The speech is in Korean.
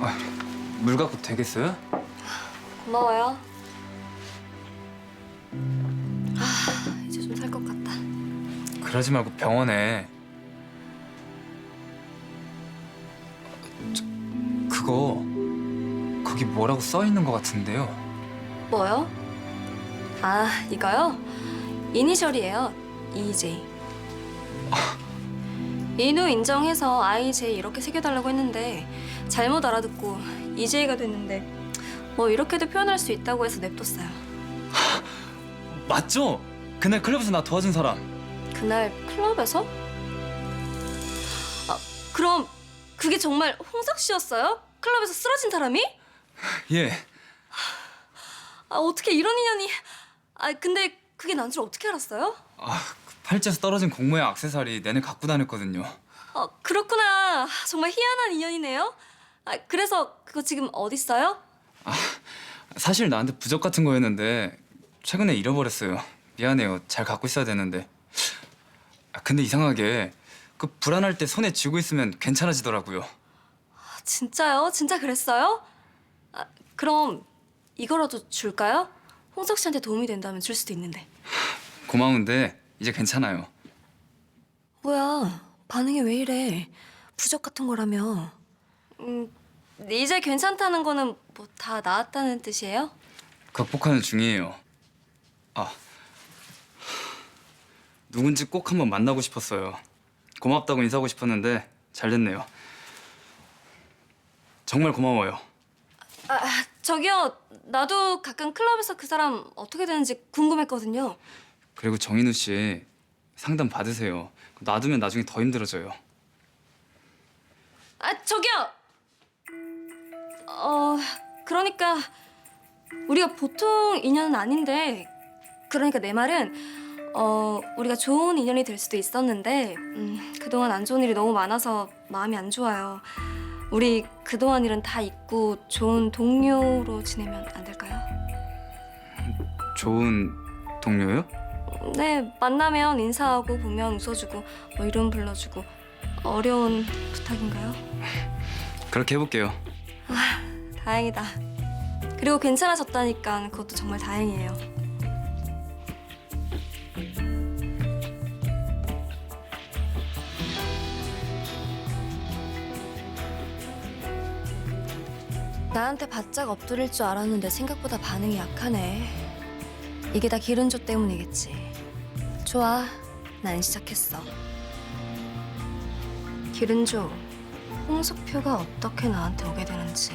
아, 물 갖고 되겠어요? 고마워요. 아, 이제 좀 살 것 같다. 그러지 말고 병원에. 저, 그거 거기 뭐라고 써 있는 것 같은데요. 뭐요? 아, 이거요? 이니셜이에요. EJ. 아, 인후 인정해서 IJ 이렇게 새겨달라고 했는데 잘못 알아듣고 EJ가 됐는데 뭐 이렇게도 표현할 수 있다고 해서 냅뒀어요. 맞죠? 그날 클럽에서 나 도와준 사람. 그날 클럽에서? 아, 그럼 그게 정말 홍석 씨였어요? 클럽에서 쓰러진 사람이? 예. 아, 어떻게 이런 인연이... 아, 근데 그게 난 줄 어떻게 알았어요? 아, 그 팔찌에서 떨어진 공 모양 액세서리 내내 갖고 다녔거든요. 아, 그렇구나. 정말 희한한 인연이네요. 아, 그래서 그거 지금 어디 있어요? 사실 나한테 부적 같은 거였는데 최근에 잃어버렸어요. 미안해요. 잘 갖고 있어야 되는데. 아, 근데 이상하게 그 불안할 때 손에 쥐고 있으면 괜찮아지더라고요. 아, 진짜요? 진짜 그랬어요? 아, 그럼 이거라도 줄까요? 홍석 씨한테 도움이 된다면 줄 수도 있는데. 고마운데 이제 괜찮아요. 뭐야? 반응이 왜 이래? 부적 같은 거라며. 음, 이제 괜찮다는 거는 뭐 다 나았다는 뜻이에요? 극복하는 중이에요. 아 누군지 꼭 한번 만나고 싶었어요. 고맙다고 인사하고 싶었는데 잘 됐네요. 정말 고마워요. 아, 아, 저기요. 나도 가끔 클럽에서 그 사람 어떻게 되는지 궁금했거든요. 그리고 정인우 씨 상담 받으세요. 놔두면 나중에 더 힘들어져요. 아, 저기요. 어, 그러니까 우리가 보통 인연은 아닌데 그러니까 내 말은 어, 우리가 좋은 인연이 될 수도 있었는데 음, 그동안 안 좋은 일이 너무 많아서 마음이 안 좋아요. 우리 그동안 일은 다 잊고 좋은 동료로 지내면 안 될까요? 좋은 동료요? 네, 만나면 인사하고 보면 웃어주고 뭐 이름 불러주고 어려운 부탁인가요? 그렇게 해볼게요. 다행이다. 그리고 괜찮아졌다니까 그것도 정말 다행이에요. 나한테 바짝 엎드릴 줄 알았는데 생각보다 반응이 약하네. 이게 다 기른조 때문이겠지. 좋아, 난 시작했어. 기른조, 홍석표가 어떻게 나한테 오게 되는지